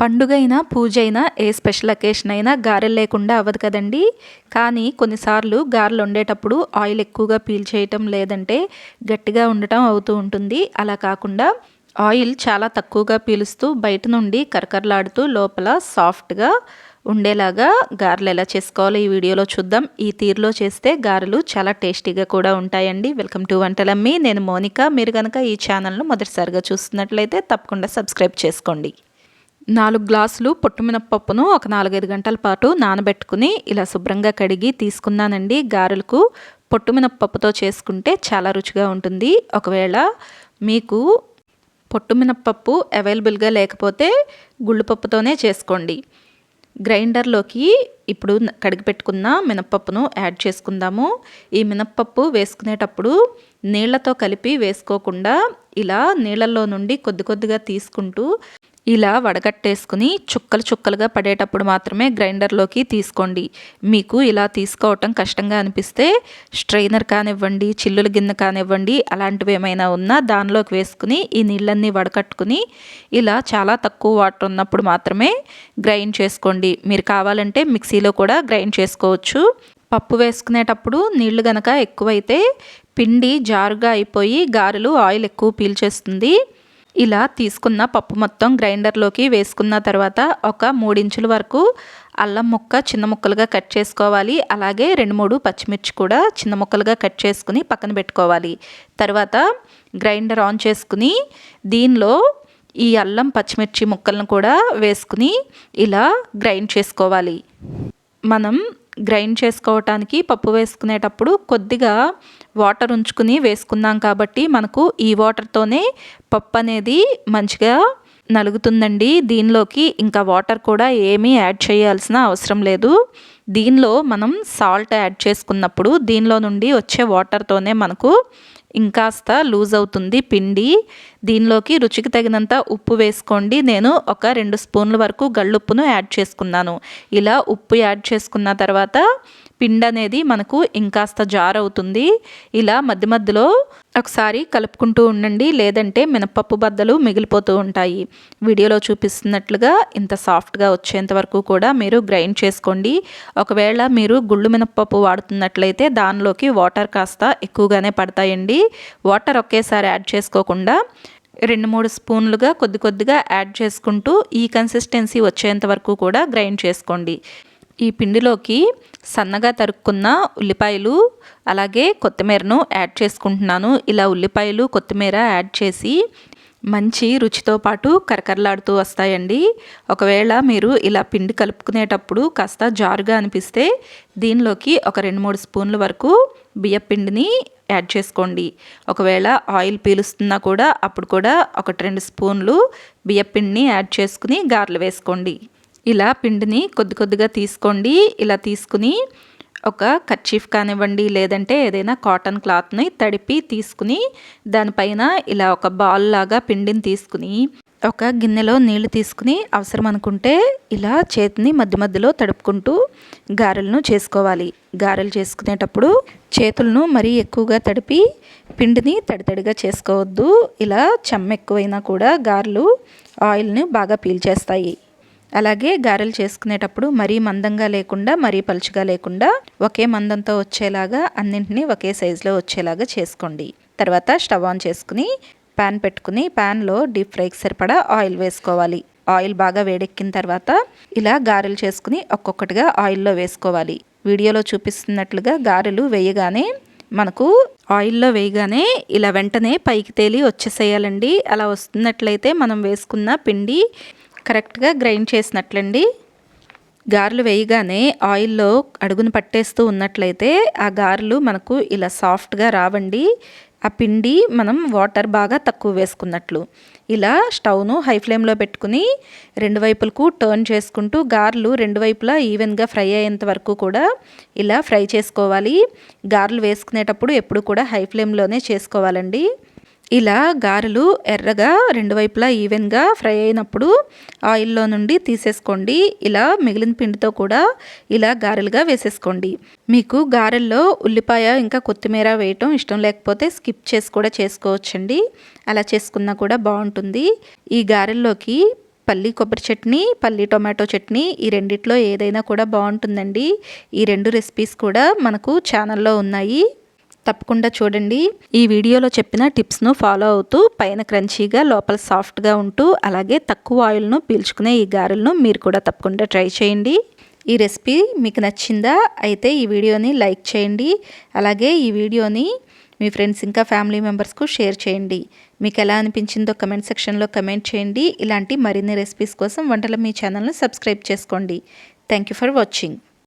పండుగ అయినా పూజ అయినా ఏ స్పెషల్ అకేషన్ అయినా గారెలు లేకుండా అవ్వదు కదండి. కానీ కొన్నిసార్లు గారెలు వండేటప్పుడు ఆయిల్ ఎక్కువగా పీల్ చేయటం లేదంటే గట్టిగా ఉండటం అవుతూ ఉంటుంది. అలా కాకుండా ఆయిల్ చాలా తక్కువగా పీలుస్తూ బయట నుండి కరకరలాడుతూ లోపల సాఫ్ట్గా ఉండేలాగా గారెలు ఎలా చేసుకోవాలో ఈ వీడియోలో చూద్దాం. ఈ తీరులో చేస్తే గారెలు చాలా టేస్టీగా కూడా ఉంటాయండి. Welcome to Vantalammi. నేను మోనిక. మీరు కనుక ఈ ఛానల్ను మొదటిసారిగా చూస్తున్నట్లయితే తప్పకుండా సబ్స్క్రైబ్ చేసుకోండి. నాలుగు గ్లాసులు పొట్టుమినపప్పును ఒక నాలుగైదు గంటల పాటు నానబెట్టుకుని ఇలా శుభ్రంగా కడిగి తీసుకున్నానండి. గారెలకు పొట్టుమినపప్పుతో చేసుకుంటే చాలా రుచిగా ఉంటుంది. ఒకవేళ మీకు పొట్టుమినప్పప్పు అవైలబుల్గా లేకపోతే గుళ్ళుపప్పుతోనే చేసుకోండి. గ్రైండర్లోకి ఇప్పుడు కడిగి పెట్టుకున్న మినప్పప్పును యాడ్ చేసుకుందాము. ఈ మినప్పప్పు వేసుకునేటప్పుడు నీళ్ళతో కలిపి వేసుకోకుండా ఇలా నీళ్ళల్లో నుండి కొద్ది కొద్దిగా తీసుకుంటూ ఇలా వడగట్టేసుకుని చుక్కలు చుక్కలుగా పడేటప్పుడు మాత్రమే గ్రైండర్లోకి తీసుకోండి. మీకు ఇలా తీసుకోవటం కష్టంగా అనిపిస్తే స్ట్రైనర్ కానివ్వండి చిల్లుల గిన్నె కానివ్వండి అలాంటివి ఏమైనా ఉన్నా దానిలోకి వేసుకుని ఈ నీళ్ళన్నీ వడకట్టుకుని ఇలా చాలా తక్కువ వాటర్ ఉన్నప్పుడు మాత్రమే గ్రైండ్ చేసుకోండి. మీరు కావాలంటే మిక్సీలో కూడా గ్రైండ్ చేసుకోవచ్చు. పప్పు వేసుకునేటప్పుడు నీళ్ళు గనక ఎక్కువైతే పిండి జారుగా అయిపోయి గారెలు ఆయిల్ ఎక్కువ పీల్చేస్తుంది. ఇలా తీసుకున్న పప్పు మొత్తం గ్రైండర్లోకి వేసుకున్న తర్వాత ఒక మూడించుల వరకు అల్లం ముక్క చిన్న ముక్కలుగా కట్ చేసుకోవాలి. అలాగే రెండు మూడు పచ్చిమిర్చి కూడా చిన్న ముక్కలుగా కట్ చేసుకుని పక్కన పెట్టుకోవాలి. తర్వాత గ్రైండర్ ఆన్ చేసుకుని దీనిలో ఈ అల్లం పచ్చిమిర్చి ముక్కలను కూడా వేసుకుని ఇలా గ్రైండ్ చేసుకోవాలి. మనం గ్రైండ్ చేసుకోవటానికి పప్పు వేసుకునేటప్పుడు కొద్దిగా వాటర్ ఉంచుకుని వేసుకున్నాం కాబట్టి మనకు ఈ వాటర్తోనే పప్పు అనేది మంచిగా నలుగుతుందండి. దీనిలోకి ఇంకా వాటర్ కూడా ఏమీ యాడ్ చేయాల్సిన అవసరం లేదు. దీనిలో మనం సాల్ట్ యాడ్ చేసుకున్నప్పుడు దీనిలో నుండి వచ్చే వాటర్తోనే మనకు ఇంకాస్త లూజ్ అవుతుంది పిండి. దీనిలోకి రుచికి తగినంత ఉప్పు వేసుకోండి. నేను ఒక రెండు స్పూన్ల వరకు గళ్ళుప్పును యాడ్ చేసుకున్నాను. ఇలా ఉప్పు యాడ్ చేసుకున్న తర్వాత పిండి అనేది మనకు ఇంకాస్త జార్ అవుతుంది ఇలా మధ్య మధ్యలో ఒకసారి కలుపుకుంటూ ఉండండి. లేదంటే మినపప్పు బద్దలు మిగిలిపోతూ ఉంటాయి. వీడియోలో చూపిస్తున్నట్లుగా ఇంత సాఫ్ట్గా వచ్చేంత వరకు కూడా మీరు గ్రైండ్ చేసుకోండి. ఒకవేళ మీరు గుళ్ళు మినపప్పు వాడుతున్నట్లయితే దానిలోకి వాటర్ కాస్త ఎక్కువగానే పడతాయండి. వాటర్ ఒకేసారి యాడ్ చేసుకోకుండా రెండు మూడు స్పూన్లుగా కొద్ది కొద్దిగా యాడ్ చేసుకుంటూ ఈ కన్సిస్టెన్సీ వచ్చేంత వరకు కూడా గ్రైండ్ చేసుకోండి. ఈ పిండిలోకి సన్నగా తరుక్కున్న ఉల్లిపాయలు అలాగే కొత్తిమీరను యాడ్ చేసుకుంటున్నాను. ఇలా ఉల్లిపాయలు కొత్తిమీర యాడ్ చేసి మంచి రుచితో పాటు కరకరలాడుతూ వస్తాయండి. ఒకవేళ మీరు ఇలా పిండి కలుపుకునేటప్పుడు కాస్త జారుగా అనిపిస్తే దీనిలోకి ఒక రెండు మూడు స్పూన్ల వరకు బియ్యం పిండిని యాడ్ చేసుకోండి. ఒకవేళ ఆయిల్ పీలుస్తున్నా కూడా అప్పుడు కూడా ఒకటి రెండు స్పూన్లు బియ్యం పిండిని యాడ్ చేసుకుని గారెలు వేసుకోండి. ఇలా పిండిని కొద్ది కొద్దిగా తీసుకోండి. ఇలా తీసుకుని ఒక కర్చీఫ్ కానివ్వండి లేదంటే ఏదైనా కాటన్ క్లాత్ని తడిపి తీసుకుని దానిపైన ఇలా ఒక బాల్ లాగా పిండిని తీసుకుని ఒక గిన్నెలో నీళ్ళు తీసుకుని అవసరం అనుకుంటే ఇలా చేతిని మధ్య మధ్యలో తడుపుకుంటూ గారెలను చేసుకోవాలి. గారెలు చేసుకునేటప్పుడు చేతులను మరీ ఎక్కువగా తడిపి పిండిని తడితడిగా చేసుకోవద్దు. ఇలా చెమ్మ ఎక్కువైనా కూడా గారెలు ఆయిల్ని బాగా పీల్చేస్తాయి అలాగే గారెలు చేసుకునేటప్పుడు మరీ మందంగా లేకుండా మరీ పలుచగా లేకుండా ఒకే మందంతో వచ్చేలాగా అన్నింటినీ ఒకే సైజులో వచ్చేలాగా చేసుకోండి. తర్వాత స్టవ్ ఆన్ చేసుకుని ప్యాన్ పెట్టుకుని ప్యాన్లో డీప్ ఫ్రైకి సరిపడా ఆయిల్ వేసుకోవాలి. ఆయిల్ బాగా వేడెక్కిన తర్వాత ఇలా గారెలు చేసుకుని ఒక్కొక్కటిగా ఆయిల్లో వేసుకోవాలి. వీడియోలో చూపిస్తున్నట్లుగా గారెలు వేయగానే మనకు ఆయిల్లో వేయగానే ఇలా వెంటనే పైకి తేలి వచ్చేసేయాలండి. అలా వస్తున్నట్లయితే మనం వేసుకున్న పిండి కరెక్ట్గా గ్రైండ్ చేసినట్లండి. గారెలు వేయగానే ఆయిల్లో అడుగును పట్టేస్తూ ఉన్నట్లయితే ఆ గారెలు మనకు ఇలా సాఫ్ట్గా రావండి. ఆ పిండి మనం వాటర్ బాగా తక్కువ వేసుకున్నట్లు. ఇలా స్టవ్ను హై ఫ్లేమ్లో పెట్టుకుని రెండు వైపులకు టర్న్ చేసుకుంటూ గారెలు రెండు వైపులా ఈవెన్గా ఫ్రై అయ్యేంత వరకు కూడా ఇలా ఫ్రై చేసుకోవాలి. గారెలు వేసుకునేటప్పుడు ఎప్పుడు కూడా హై ఫ్లేమ్లోనే చేసుకోవాలండి. ఇలా గారెలు ఎర్రగా రెండు వైపులా ఈవెన్గా ఫ్రై అయినప్పుడు ఆయిల్లో నుండి తీసేసుకోండి. ఇలా మిగిలిన పిండితో కూడా ఇలా గారెలుగా వేసేసుకోండి. మీకు గారెల్లో ఉల్లిపాయ ఇంకా కొత్తిమీర వేయటం ఇష్టం లేకపోతే స్కిప్ చేసి కూడా చేసుకోవచ్చండి. అలా చేసుకున్నా కూడా బాగుంటుంది. ఈ గారెల్లోకి పల్లి కొబ్బరి చట్నీ పల్లి టొమాటో చట్నీ ఈ రెండిట్లో ఏదైనా కూడా బాగుంటుందండి. ఈ రెండు రెసిపీస్ కూడా మనకు ఛానల్లో ఉన్నాయి. తప్పకుండా చూడండి. ఈ వీడియోలో చెప్పిన టిప్స్ను ఫాలో అవుతూ పైన క్రంచీగా లోపల సాఫ్ట్గా ఉంటూ అలాగే తక్కువ ఆయిల్ను పీల్చుకునే ఈ గారెలను మీరు కూడా తప్పకుండా ట్రై చేయండి. ఈ రెసిపీ మీకు నచ్చిందా? అయితే ఈ వీడియోని లైక్ చేయండి. అలాగే ఈ వీడియోని మీ ఫ్రెండ్స్ ఇంకా ఫ్యామిలీ మెంబర్స్కు షేర్ చేయండి. మీకు ఎలా అనిపించిందో కమెంట్ సెక్షన్లో కమెంట్ చేయండి. ఇలాంటి మరిన్ని రెసిపీస్ కోసం వంటల మీ ఛానల్ను సబ్స్క్రైబ్ చేసుకోండి. Thank you for watching.